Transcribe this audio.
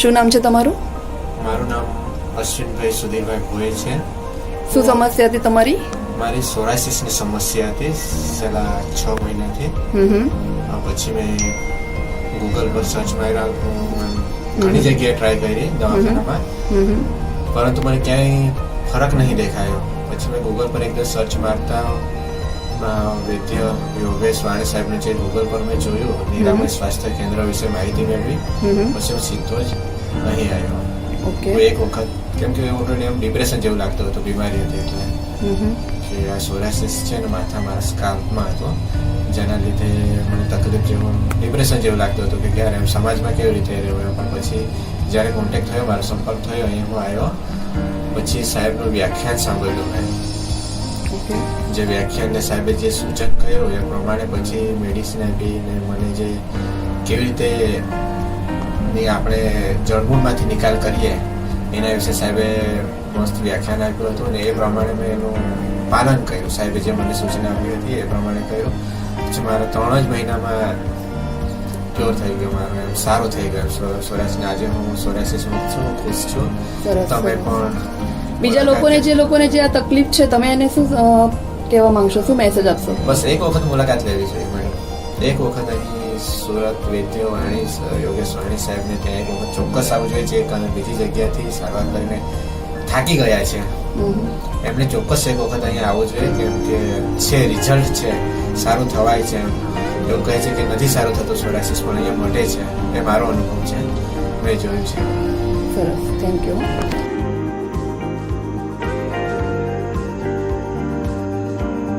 શું નામ છે તમારું? મારું નામ અશ્વિનભાઈ સુધીરભાઈ ભોઈ છે. શું સમસ્યા હતી તમારી? મારી સોરાસિસની સમસ્યા હતી છેલ્લા છ મહિનાથી. પછી મેં ગૂગલ પર સર્ચ માર્યા ઘણી જગ્યાએ ટ્રાય કરી દવાખાનામાં. પરંતુ મને ક્યાંય ફરક નહીં દેખાયો. પછી મેં ગૂગલ પર એક સર્ચ મારતા વૈદ્ય યોગેશ વાણી સાહેબનું જે ગૂગલ પર મેં જોયું નિરામય સ્વાસ્થ્ય કેન્દ્ર વિશે માહિતી મેળવી પછી હું સીધો જ અહીં આવ્યો. ઓકે. એક વખત કેમ કે ઓલરેડી એમ ડિપ્રેશન જેવું લાગતું હતું બીમારી હતી એટલે. કે આ સોરાસિસ છે ને માથા મારા સ્કાલ્પમાં હતો જેના લીધે મને તકલીફ જેવું ડિપ્રેશન જેવું લાગતું હતું કે ક્યારે એમ સમાજમાં કેવી રીતે રહેવું પણ પછી જ્યારે કોન્ટેક્ટ થયો મારો સંપર્ક થયો અહીં હું આવ્યો પછી સાહેબનું વ્યાખ્યાન સાંભળ્યું મેં. ઓકે. જે વ્યાખ્યાનને સાહેબે જે સૂચન કર્યું એ પ્રમાણે પછી મેડિસિન આપીને મને જે કેવી રીતે ની આપણે જળમૂળમાંથી નિકાલ કરીએ એના વિશે સાહેબે મસ્ત વ્યાખ્યાન આપ્યું હતું ને એ પ્રમાણે મેં એનું પાલન કર્યું. સાહેબે જે મને સૂચના આપી હતી એ પ્રમાણે કર્યું. પછી મારા ત્રણ જ મહિનામાં ક્યોર થઈ ગયો મારો એમ સારું થઈ ગયું. સોરાસને આજે હું સોરાસી મુક્ત છું ખુશ છું. તમે પણ બીજા લોકોને જે લોકોને જે આ તકલીફ છે તમે એને શું કહેવા માંગશો શું મેસેજ આપશો? બસ એક વખત મુલાકાત લેવી જોઈએ એક વખત અહીં સુરત વૈદ્ય વાણી યોગેશ વાણી સાહેબને ત્યાં એક વખત ચોક્કસ આવવું જોઈએ જે કારણે બીજી જગ્યાથી સારવાર કરીને થાકી ગયા છે. એમને ચોક્કસ એક વખત અહીંયા આવવું જોઈએ કેમ કે છે રિઝલ્ટ છે સારું થવાય છે. એવું કહે છે કે નથી સારું થતું સોડાસીસ પણ અહીંયા મટે છે. એ મારો અનુભવ છે. મેં જોયું છે. સરસ. Thank you